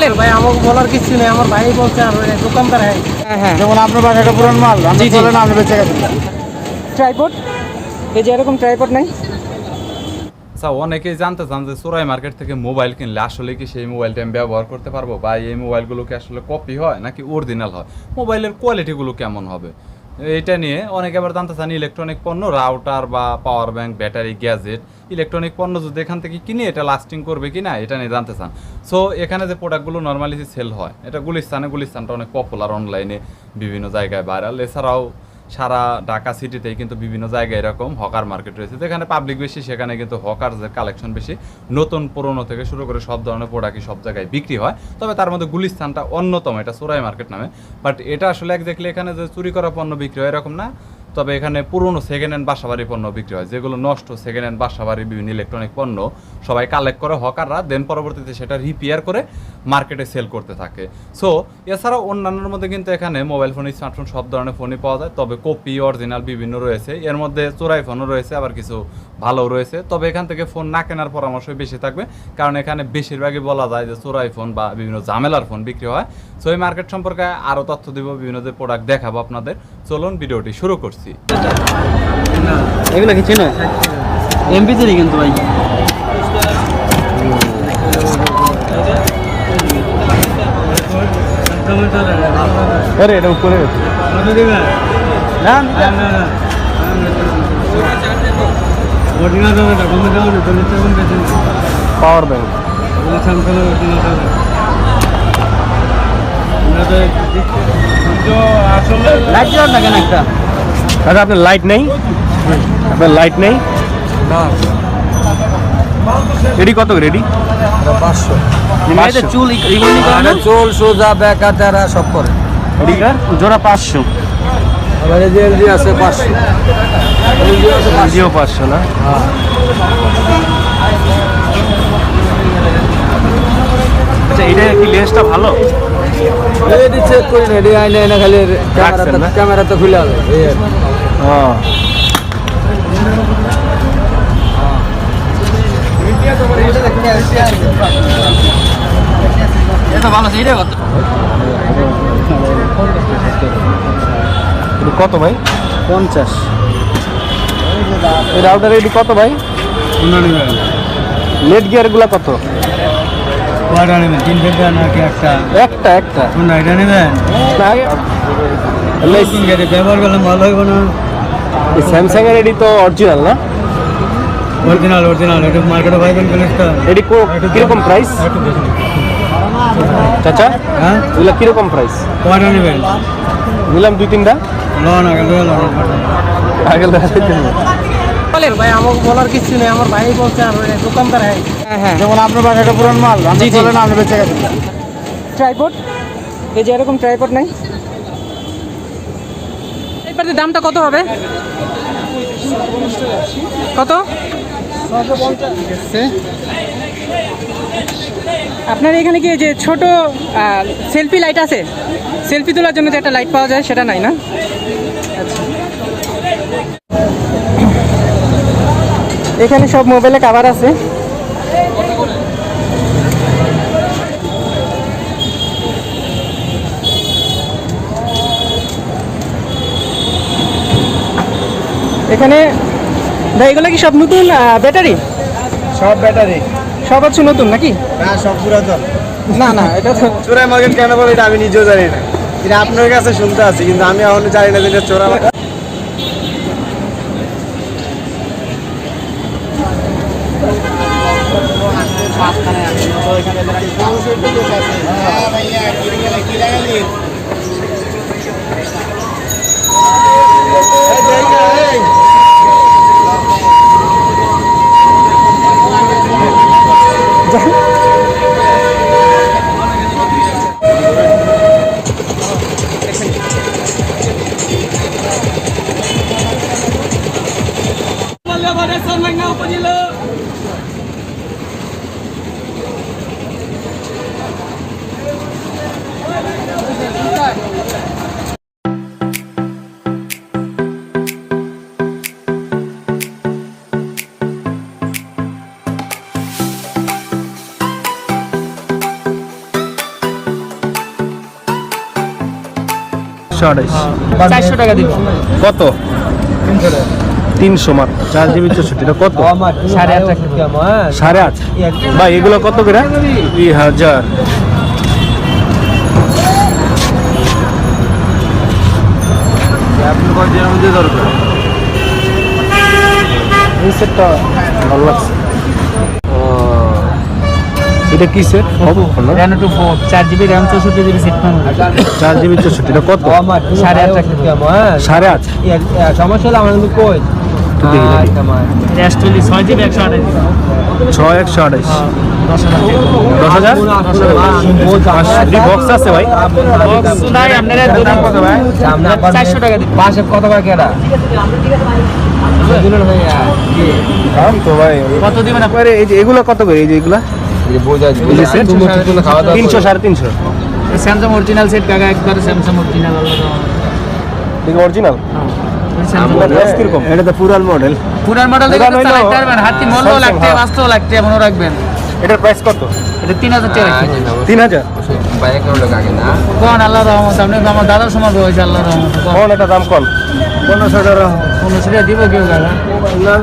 বলেন। ভাই আমাকে বলার কিছু নেই আমার ভাই বলছে আর দোকানদার হ্যাঁ। হ্যাঁ হ্যাঁ। যেমন আপনার একটা পুরান মাল আপনি। বলেন আমি বেঁচে গেছি। ট্রাইপড এই যে এরকম ট্রাইপড নাই? আচ্ছা অনেকেই জানতে চান যে চোরাই মার্কেট থেকে মোবাইল কিনলে আসলে কি সেই মোবাইলটা আমি ব্যবহার করতে পারব? বা এই মোবাইলগুলো কি আসলে কপি হয় নাকি অরিজিনাল হয়? মোবাইলের কোয়ালিটিগুলো কেমন হবে? এটা নিয়ে অনেকে আবার জানতে চান ইলেকট্রনিক পণ্য রাউটার বা power bank battery gadget electronic পণ্য যদি এখান থেকে কিনে এটা লাস্টিং করবে কি না, এটা নিয়ে জানতে চান। সো এখানে যে প্রোডাক্টগুলো নর্মালি সেল হয়, এটা গুলিস্তানে, গুলিস্তানটা অনেক পপুলার অনলাইনে বিভিন্ন জায়গায় ভাইরাল এছাড়াও সারা ঢাকা সিটিতেই কিন্তু বিভিন্ন জায়গায় এরকম হকার মার্কেট রয়েছে। যেখানে পাবলিক বেশি, সেখানে কিন্তু হকারদের কালেকশন বেশি। নতুন, পুরনো থেকে শুরু করে সব ধরনের প্রোডাক্টই সব জায়গায় বিক্রি হয়। তবে তার মধ্যে গুলিস্থানটা অন্যতম, এটা সুরাই মার্কেট নামে। বাট এটা আসলে এক দেখলে এখানে যে চুরি করা পণ্য বিক্রি হয় এরকম না। তবে এখানে পুরনো সেকেন্ড হ্যান্ড বাসাবাড়ি পণ্য বিক্রি হয়। যেগুলো নষ্ট সেকেন্ড হ্যান্ড বাসাবাড়ি বিভিন্ন ইলেকট্রনিক পণ্য সবাই কালেক্ট করে হকাররা দেন পরবর্তীতে সেটা রিপেয়ার করে মার্কেটে সেল করতে থাকে। সো এছাড়াও অন্যান্যর মধ্যে কিন্তু এখানে মোবাইল ফোন স্মার্টফোন সব ধরনের ফোনই পাওয়া যায়। তবে কপি অরিজিনাল বিভিন্ন রয়েছে। এর মধ্যে চোরাই ফোনও রয়েছে, আবার কিছু ভালো রয়েছে। তবে এখান থেকে ফোন না কেনার পরামর্শই বেশি থাকবে। কারণ এখানে বেশিরভাগই বলা যায় যে চোরাই ফোন বা বিভিন্ন ঝামেলার ফোন বিক্রি হয়। সো এই মার্কেট সম্পর্কে আরও তথ্য দিব বিভিন্ন যে প্রোডাক্ট দেখাবো আপনাদের। চলুন ভিডিওটি শুরু করছি। এগুলো কি চেনো? এমপি কিন্তু ভাই। আরে এটা উপরে। না জ্বালান না। কেন একটা? আচ্ছা আপনার লাইট নেই? আপনার লাইট নেই? রেডি কত? রেডি পাঁচশো। চুল চোল সোজা ব্যাকা তারা সব করে। জোড়া পাঁচশো। আছে পাঁচশো। জিও পাঁচশো না? আচ্ছা এটা কি লেন্সটা ভালো? এটি চেক করি না এটি আইনে আইনে খালি রাখছেন ক্যামেরাতে না? ক্যামেরাতে খুলে হবে কত ভাই? পঞ্চাশ। এই রাউটার এটি কত ভাই? নেট গিয়ারগুলো কত? তিন নাকি একটা? একটা একটা। কোনটা এটা নেবেন? ব্যবহার করলাম ভালো হবে না? স্যামসাং এর এটি তো অরিজিনাল না? অরিজিনাল অরিজিনাল এটা মার্কেটে পাইবেন প্লেসটা এটি কীরকম প্রাইস চাচা? হ্যাঁ? এগুলো কীরকম প্রাইস কয়টা নেবেন? নিলাম দুই তিনটা। লোন আগে আগে। বলেন। ভাই আমাকে বলার কিছু নেই আমার ভাই বলছে আর দোকানদার হ্যাঁ। হ্যাঁ হ্যাঁ। যেমন আপনার বাসায় একটা পুরান মাল আপনি। বলেন আমি বেঁচে গেছি ট্রাইপড এই যে এরকম ট্রাইপড নাই? এইবারে দামটা কত হবে? কত? আপনার এখানে কি যে ছোট সেলফি লাইট আছে? সেলফি তোলার জন্য যে একটা লাইট পাওয়া যায় সেটা নাই না? এখানে সব মোবাইলে কাভার আছে। এখানে ভাই এগুলো কি সব নতুন ব্যাটারি সব ব্যাটারি সব হচ্ছে নতুন নাকি? না সব পুরাতন। না না এটা তো চোরাই মার্কেট কেন বলে এটা আমি নিজেও জানি না। এটা আপনার কাছে শুনতে আছি কিন্তু আমি এখনও জানি না যে এটা চোরা একশো আঠাইশ চারশো টাকা দিব। কত? তিনশো মাত্র। চার জিবি চৌষট্টি কত? সাড়ে আট টাকা। সাড়ে আট? ভাই এগুলো কত করে? দুই হাজার। দরকার? ভালো লাগছে। এটা কি সেট র্যানো টু ফোর চার জিবি র্যাম চৌষট্টি জিবি সিট চার জিবি চৌষট্টি এটা কত? সাড়ে আট টাকা সাড়ে আট? সমস্যা হলে আমার কিন্তু কই? দেখি, দেখি। অ্যাস্ট্রেলি ছয় জিবি একশো আঠাশ। ছয় একশো আঠাইশ দশ হাজার। বক্স আছে ভাই। নাই আপনারা চারশো টাকা পাশে কত ভাই দাম তো ভাই। কত দিবেন আপনার এই যে এগুলো কত করে? এই যে এগুলা? তিনশো সাড়ে তিনশো। স্যামসাং অরিজিনাল সেট কাকা একবার স্যামসাং অরিজিনাল এটা অরিজিনাল এটা তো পুরান মডেল পুরান মডেল এটা হাতি লাগতে হ্যাঁ। বাস্তব লাগতে এমনও রাখবেন। এটার প্রাইস কত? এটা তিন হাজার টাকা তিন হাজার? কোন আল্লাহ রহমত? আপনি তো আমার দাদার সময় হয়েছে আল্লাহ রহমত। কোন এটা দাম কোন? পনেরোশো টাকা পনেরোশো টাকা দিব কেউ